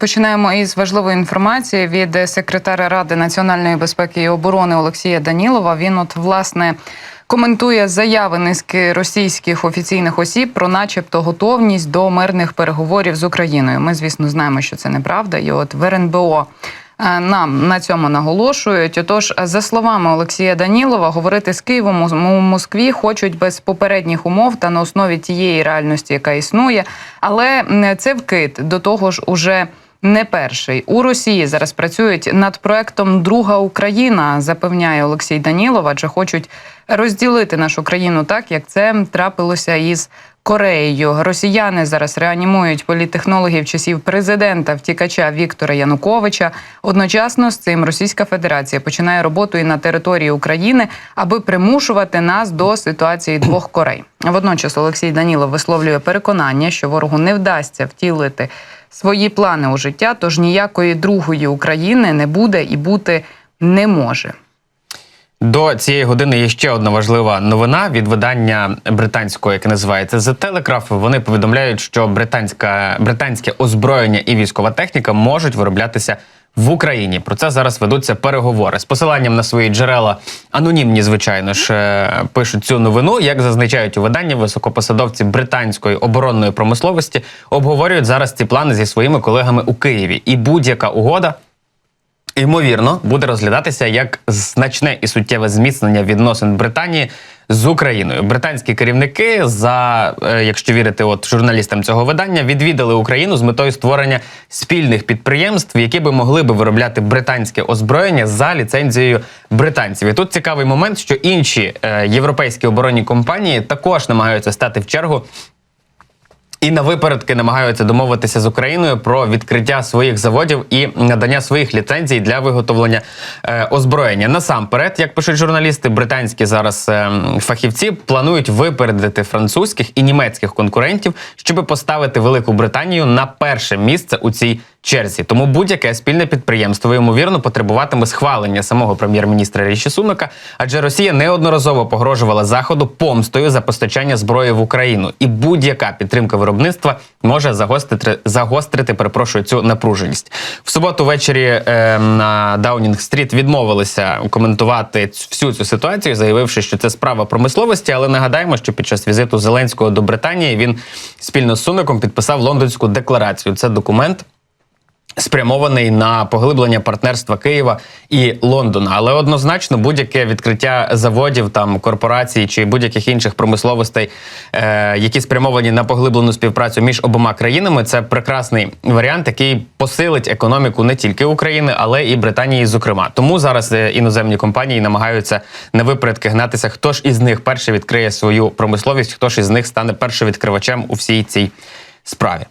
Починаємо із важливої інформації від секретаря Ради національної безпеки і оборони Олексія Данілова. Він, от власне, коментує заяви низки російських офіційних осіб про, начебто, готовність до мирних переговорів з Україною. Ми, звісно, знаємо, що це неправда. І от в РНБО е, нам на цьому наголошують. Отож, за словами Олексія Данілова, говорити з Києвом у Москві хочуть без попередніх умов та на основі тієї реальності, яка існує. Але це вкид до того ж уже. Не перший. У Росії зараз працюють над проектом Друга Україна, запевняє Олексій Данілов, адже хочуть розділити нашу країну так, як це трапилося із Кореєю. Росіяни зараз реанімують політтехнологів часів президента втікача Віктора Януковича. Одночасно з цим Російська Федерація починає роботу і на території України, аби примушувати нас до ситуації двох Корей. Водночас Олексій Данілов висловлює переконання, що ворогу не вдасться втілити свої плани у життя, тож ніякої другої України не буде і бути не може. До цієї години є ще одна важлива новина від видання британського, яке називається The Telegraph. Вони повідомляють, що британська британське озброєння і військова техніка можуть вироблятися в Україні. Про це зараз ведуться переговори з посиланням на свої джерела. Анонімні, звичайно ж, е, пишуть цю новину. Як зазначають у виданні, високопосадовці британської оборонної промисловості обговорюють зараз ці плани зі своїми колегами у Києві. І будь-яка угода ймовірно, буде розглядатися як значне і суттєве зміцнення відносин Британії з Україною. Британські керівники, за е, якщо вірити, от журналістам цього видання, відвідали Україну з метою створення спільних підприємств, які би могли би виробляти британське озброєння за ліцензією британців. І тут цікавий момент, що інші е, європейські оборонні компанії також намагаються стати в чергу і на випередки намагаються домовитися з Україною про відкриття своїх заводів і надання своїх ліцензій для виготовлення е, озброєння. Насамперед, як пишуть журналісти, британські зараз е, фахівці планують випередити французьких і німецьких конкурентів, щоб поставити Велику Британію на перше місце у цій черзі. Тому будь-яке спільне підприємство ймовірно потребуватиме схвалення самого прем'єр-міністра Ріші Сунака, адже Росія неодноразово погрожувала заходу помстою за постачання зброї в Україну, і будь-яка підтримка виробництва може загострити загострити, перепрошую, цю напруженість. В суботу ввечері е, на Даунінг-стріт відмовилися коментувати всю цю ситуацію, заявивши, що це справа промисловості. Але нагадаємо, що під час візиту Зеленського до Британії він спільно з Сунаком підписав лондонську декларацію. Це документ спрямований на поглиблення партнерства Києва і Лондона. Але однозначно будь-яке відкриття заводів, там корпорацій чи будь-яких інших промисловостей, е, які спрямовані на поглиблену співпрацю між обома країнами, це прекрасний варіант, який посилить економіку не тільки України, але і Британії, зокрема. Тому зараз е, іноземні компанії намагаються на випередки гнатися. Хто ж із них перший відкриє свою промисловість, хто ж із них стане першим відкривачем у всій цій справі.